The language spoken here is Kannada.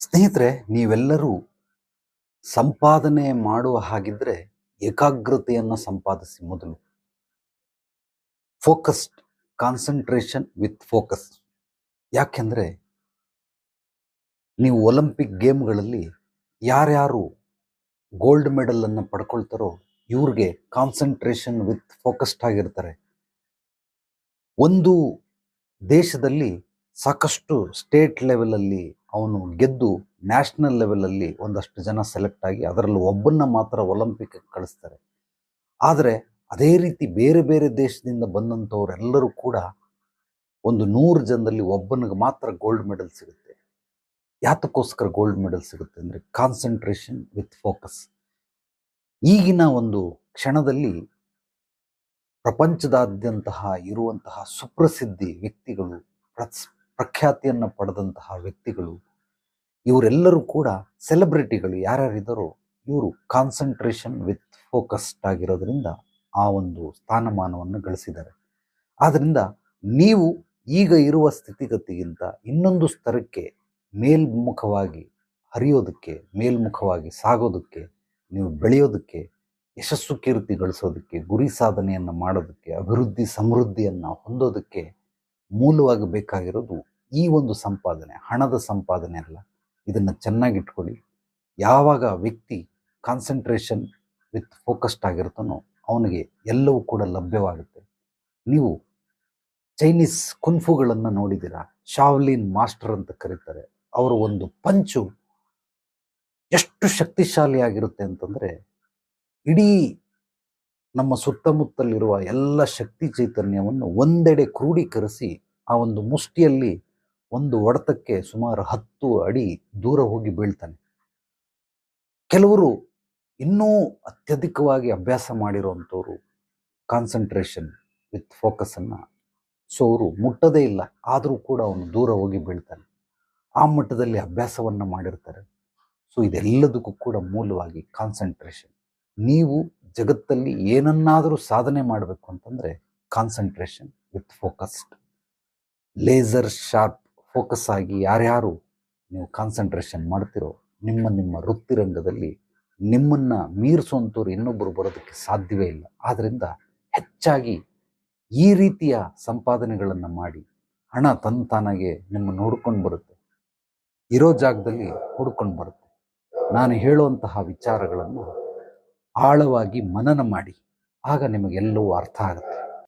ಸ್ನೇಹಿತರೆ, ನೀವೆಲ್ಲರೂ ಸಂಪಾದನೆ ಮಾಡುವ ಹಾಗಿದ್ರೆ ಏಕಾಗ್ರತೆಯನ್ನು ಸಂಪಾದಿಸಿ ಮೊದಲು. ಫೋಕಸ್ಡ್ ಕಾನ್ಸಂಟ್ರೇಷನ್ ವಿತ್ ಫೋಕಸ್ ಯಾಕೆಂದ್ರೆ, ನೀವು ಒಲಿಂಪಿಕ್ ಗೇಮ್ಗಳಲ್ಲಿ ಯಾರ್ಯಾರು ಗೋಲ್ಡ್ ಮೆಡಲ್ ಅನ್ನು ಪಡ್ಕೊಳ್ತಾರೋ, ಇವ್ರಿಗೆ ಕಾನ್ಸಂಟ್ರೇಷನ್ ವಿತ್ ಫೋಕಸ್ಡ್ ಆಗಿರ್ತಾರೆ. ಒಂದು ದೇಶದಲ್ಲಿ ಸಾಕಷ್ಟು ಸ್ಟೇಟ್ ಲೆವೆಲಲ್ಲಿ ಅವನು ಗೆದ್ದು ನ್ಯಾಷನಲ್ ಲೆವೆಲಲ್ಲಿ ಒಂದಷ್ಟು ಜನ ಸೆಲೆಕ್ಟ್ ಆಗಿ ಅದರಲ್ಲಿ ಒಬ್ಬನ್ನ ಮಾತ್ರ ಒಲಿಂಪಿಕ್ ಕಳಿಸ್ತಾರೆ. ಆದರೆ ಅದೇ ರೀತಿ ಬೇರೆ ಬೇರೆ ದೇಶದಿಂದ ಬಂದಂಥವರೆಲ್ಲರೂ ಕೂಡ ಒಂದು ನೂರು ಜನದಲ್ಲಿ ಒಬ್ಬನಿಗೆ ಮಾತ್ರ ಗೋಲ್ಡ್ ಮೆಡಲ್ ಸಿಗುತ್ತೆ. ಯಾತಕ್ಕೋಸ್ಕರ ಗೋಲ್ಡ್ ಮೆಡಲ್ ಸಿಗುತ್ತೆ ಅಂದರೆ ಕಾನ್ಸಂಟ್ರೇಷನ್ ವಿತ್ ಫೋಕಸ್ ಈಗಿನ ಒಂದು ಕ್ಷಣದಲ್ಲಿ ಪ್ರಪಂಚದಾದ್ಯಂತಹ ಇರುವಂತಹ ಸುಪ್ರಸಿದ್ಧಿ ವ್ಯಕ್ತಿಗಳು ಪ್ರಖ್ಯಾತಿಯನ್ನು ಪಡೆದಂತಹ ವ್ಯಕ್ತಿಗಳು ಇವರೆಲ್ಲರೂ ಕೂಡ ಸೆಲೆಬ್ರಿಟಿಗಳು ಯಾರ್ಯಾರಿದ್ದರೂ ಇವರು ಕಾನ್ಸಂಟ್ರೇಷನ್ ವಿತ್ ಫೋಕಸ್ಡ್ ಆಗಿರೋದ್ರಿಂದ ಆ ಒಂದು ಸ್ಥಾನಮಾನವನ್ನು ಗಳಿಸಿದ್ದಾರೆ. ಆದ್ದರಿಂದ ನೀವು ಈಗ ಇರುವ ಸ್ಥಿತಿಗತಿಗಿಂತ ಇನ್ನೊಂದು ಸ್ತರಕ್ಕೆ ಮೇಲ್ಮುಖವಾಗಿ ಹರಿಯೋದಕ್ಕೆ, ಮೇಲ್ಮುಖವಾಗಿ ಸಾಗೋದಕ್ಕೆ, ನೀವು ಬೆಳೆಯೋದಕ್ಕೆ, ಯಶಸ್ಸು ಕೀರ್ತಿ ಗಳಿಸೋದಕ್ಕೆ, ಗುರಿ ಸಾಧನೆಯನ್ನು ಮಾಡೋದಕ್ಕೆ, ಅಭಿವೃದ್ಧಿ ಸಮೃದ್ಧಿಯನ್ನು ಹೊಂದೋದಕ್ಕೆ ಮೂಲವಾಗಿ ಬೇಕಾಗಿರೋದು ಈ ಒಂದು ಸಂಪಾದನೆ, ಹಣದ ಸಂಪಾದನೆ ಅಲ್ಲ. ಇದನ್ನು ಚೆನ್ನಾಗಿಟ್ಕೊಳ್ಳಿ. ಯಾವಾಗ ವ್ಯಕ್ತಿ ಕಾನ್ಸಂಟ್ರೇಷನ್ ವಿತ್ ಫೋಕಸ್ಡ್ ಆಗಿರ್ತಾನೋ ಅವನಿಗೆ ಎಲ್ಲವೂ ಕೂಡ ಲಭ್ಯವಾಗುತ್ತೆ. ನೀವು ಚೈನೀಸ್ ಕುನ್ಫುಗಳನ್ನು ನೋಡಿದ್ದೀರಾ? ಶಾವ್ಲಿನ್ ಮಾಸ್ಟರ್ ಅಂತ ಕರೀತಾರೆ. ಅವರ ಒಂದು ಪಂಚು ಎಷ್ಟು ಶಕ್ತಿಶಾಲಿಯಾಗಿರುತ್ತೆ ಅಂತಂದರೆ ಇಡೀ ನಮ್ಮ ಸುತ್ತಮುತ್ತಲಿರುವ ಎಲ್ಲ ಶಕ್ತಿ ಚೈತನ್ಯವನ್ನು ಒಂದೆಡೆ ಕ್ರೋಢೀಕರಿಸಿ ಆ ಒಂದು ಮುಷ್ಟಿಯಲ್ಲಿ ಒಂದು ಹೊಡೆತಕ್ಕೆ ಸುಮಾರು ಹತ್ತು ಅಡಿ ದೂರ ಹೋಗಿ ಬೀಳ್ತಾನೆ. ಕೆಲವರು ಇನ್ನೂ ಅತ್ಯಧಿಕವಾಗಿ ಅಭ್ಯಾಸ ಮಾಡಿರುವಂಥವ್ರು ಕಾನ್ಸಂಟ್ರೇಷನ್ ವಿತ್ ಫೋಕಸನ್ನು ಸೊ ಅವರು ಮುಟ್ಟದೇ ಇಲ್ಲ, ಆದರೂ ಕೂಡ ಅವನು ದೂರ ಹೋಗಿ ಬೀಳ್ತಾನೆ. ಆ ಮಟ್ಟದಲ್ಲಿ ಅಭ್ಯಾಸವನ್ನು ಮಾಡಿರ್ತಾರೆ. ಸೊ ಇದೆಲ್ಲದಕ್ಕೂ ಕೂಡ ಮೂಲವಾಗಿ ಕಾನ್ಸಂಟ್ರೇಷನ್ ನೀವು ಜಗತ್ತಲ್ಲಿ ಏನನ್ನಾದರೂ ಸಾಧನೆ ಮಾಡಬೇಕು ಅಂತಂದರೆ concentration with focused laser sharp focus ಆಗಿ ಯಾರ್ಯಾರು ನೀವು ಕಾನ್ಸಂಟ್ರೇಷನ್ ಮಾಡ್ತಿರೋ ನಿಮ್ಮ ನಿಮ್ಮ ವೃತ್ತಿರಂಗದಲ್ಲಿ ನಿಮ್ಮನ್ನು ಮೀರಿಸುವಂಥವ್ರು ಇನ್ನೊಬ್ಬರು ಬರೋದಕ್ಕೆ ಸಾಧ್ಯವೇ ಇಲ್ಲ. ಆದ್ದರಿಂದ ಹೆಚ್ಚಾಗಿ ಈ ರೀತಿಯ ಸಂಪಾದನೆಗಳನ್ನು ಮಾಡಿ ಹಣ ತಂತಾನಾಗೆ ನಿಮ್ಮ ನೋಡ್ಕೊಂಡು ಬರುತ್ತೆ. ಇರೋ ಜಾಗದಲ್ಲಿ ಹುಡ್ಕೊಂಡು ಬರುತ್ತೆ. ನಾನು ಹೇಳುವಂತಹ ವಿಚಾರಗಳನ್ನು ಆಳವಾಗಿ ಮನನ ಮಾಡಿ, ಆಗ ನಿಮಗೆಲ್ಲವೂ ಅರ್ಥ ಆಗುತ್ತೆ.